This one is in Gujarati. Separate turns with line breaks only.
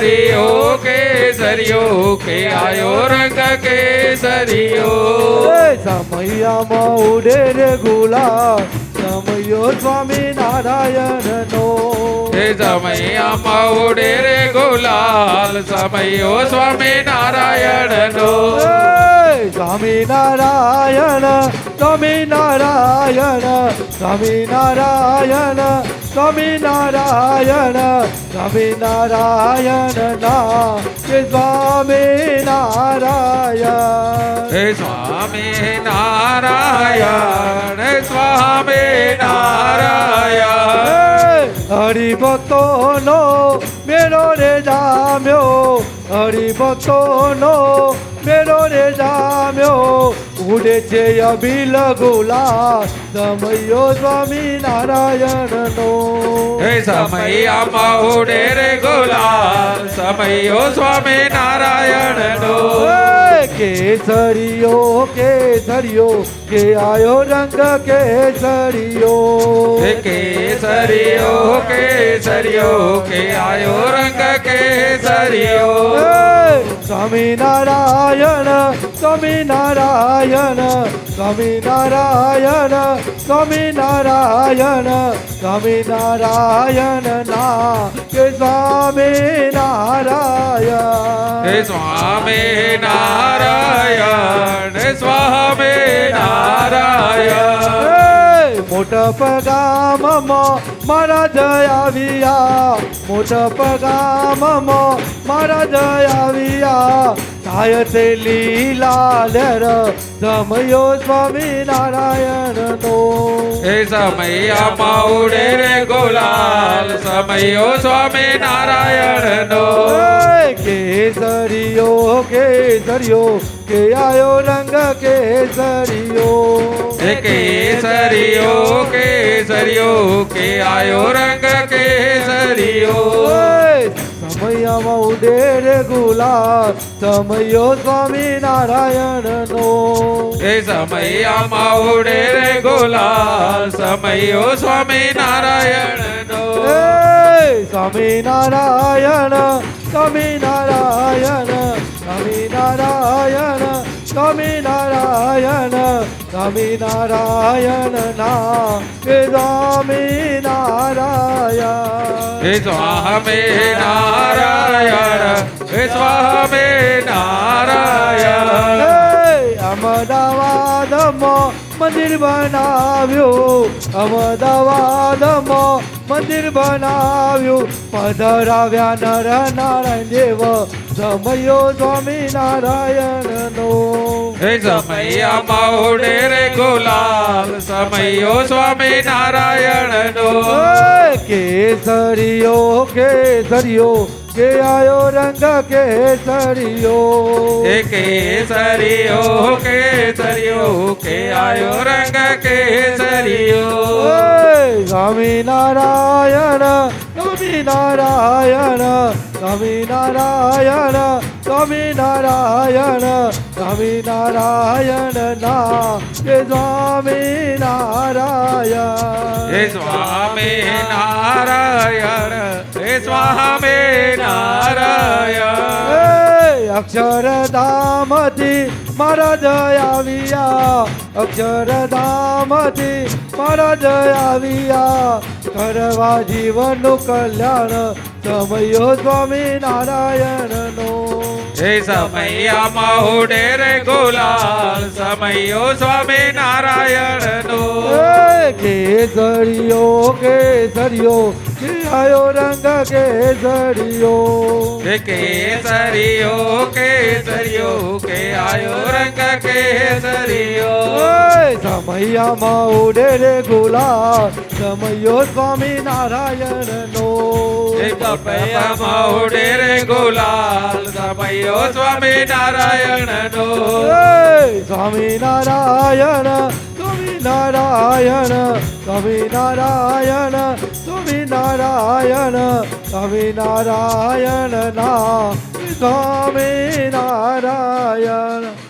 કેસરીઓ કેસરીઓ કે આયો રંગ કેસરીઓ
એ સમૈયામાં ઉડે રે ગુલાબ સમયો સ્વામી નારાયણનો
એ સમયમાં ઉડે રે ગુલાલ સમયો સ્વામી નારાયણનો
એ સ્વામી નારાયણ સ્વામી નારાયણ સ્વામી નારાયણ સ્વામી નારાયણ સ્વામી નારાયણ ના કે સ્વામી નારાયણ
હે સ્વામી નારાયણ સ્વામી નારાયણ
હરિભક્તોનો મેળો રે જામ્યો હરિભક્તોનો મેળો રે જામ્યો. ઉડે છે અભિલ ગુલા સમયો સ્વામી નારાયણનો
હે સમયમાં ઉડે રે ગુલાલ સમયો સ્વામી નારાયણનો
એ કેસરીઓ કેસરીઓ કે આયો રંગ કેસરીઓ.
હે કેસરીઓ કેસરીઓ કે આયો રંગ કેસરીઓ.
સ્વામી નારાયણ સ્વામી નારાયણ સ્વામી નારાયણ સ્વામી નારાયણ સ્વામી નારાયણ ના કે સ્વામી નારાયણ
હે સ્વામી નારાયણ
એ મોટપ ગામમાં મારા જયાવિયા મોટપ ગામમાં મારા જયાવિયા થાય તે લીલા લેર સમયો સ્વામી નારાયણનો
હે સમયમાં ઉડે રે ગુલાલ સમયો સ્વામી નારાયણનો
એ કેસરીઓ કેસરીઓ કે આયો રંગ કેસરીઓ
હે કેસરીઓ કેસરીઓ કે આયો રંગ કેસરીઓ
સમયમાં ઉડે રે ગુલાબ સમયો સ્વામી નારાયણનો
હે સમયમાં ઉડે રે ગુલાલ સમયો સ્વામી નારાયણનો
એ સ્વામી નારાયણ સ્વામી નારાયણ સ્વામી નારાયણ સ્વામી નારાયણ સ્વામી નારાયણ ના કે સ્વામી નારાયણ
હે સ્વામી નારાયણ હે સ્વામી નારાયણ
અમદાવાદમાં મંદિર બનાવ્યું અમદાવાદમાં મંદિર બનાવ્યું. પધરાવ્યા નર નારાયણ દેવ. સમયો સ્વામી નારાયણનો
હે સમયમાં ઉડે રે ગુલાલ સમયો સ્વામી નારાયણનો
કેસરીઓ કેસરીઓ કે આયો રંગ કેસરીઓ.
કે કેસરીઓ કેસરીઓ કે આયો રંગ કેસરીઓ.
એ સ્વામી નારાયણ સ્વામી નારાયણ સ્વામી નારાયણ સ્વામી નારાયણ સ્વામી નારાયણ ના હે સ્વામી નારાયણ.
હે સ્વામી નારાયણ હે સ્વામી નારાયણ.
એ અક્ષરધામથી મારા જયાવિયા અક્ષરધામથી મરદ આવ્યા. કરવા જીવનનું કલ્યાણ સમયો સ્વામી નારાયણનો.
હે સમયમાં ઉડે રે ગુલાલ સમયો સ્વામી નારાયણ
નો કેસરિયો કેસરિયો કે આયો રંગ કેસરિયો
હે કેસરિયો કેસરિયો કે આયો રંગ
કેસરિયો સમૈયા માહુડે રે ગુલાબ સમયો સ્વામી નારાયણ
નો કપૈયા માહુડે રે ગુલાલ સમયો સ્વામી નારાયણ
નો સ્વામી નારાયણ સ્વામી નારાયણ સ્વામી નારાયણ સ્વામી નારાયણ સ્વામી નારાયણ ના સ્વામી નારાયણ.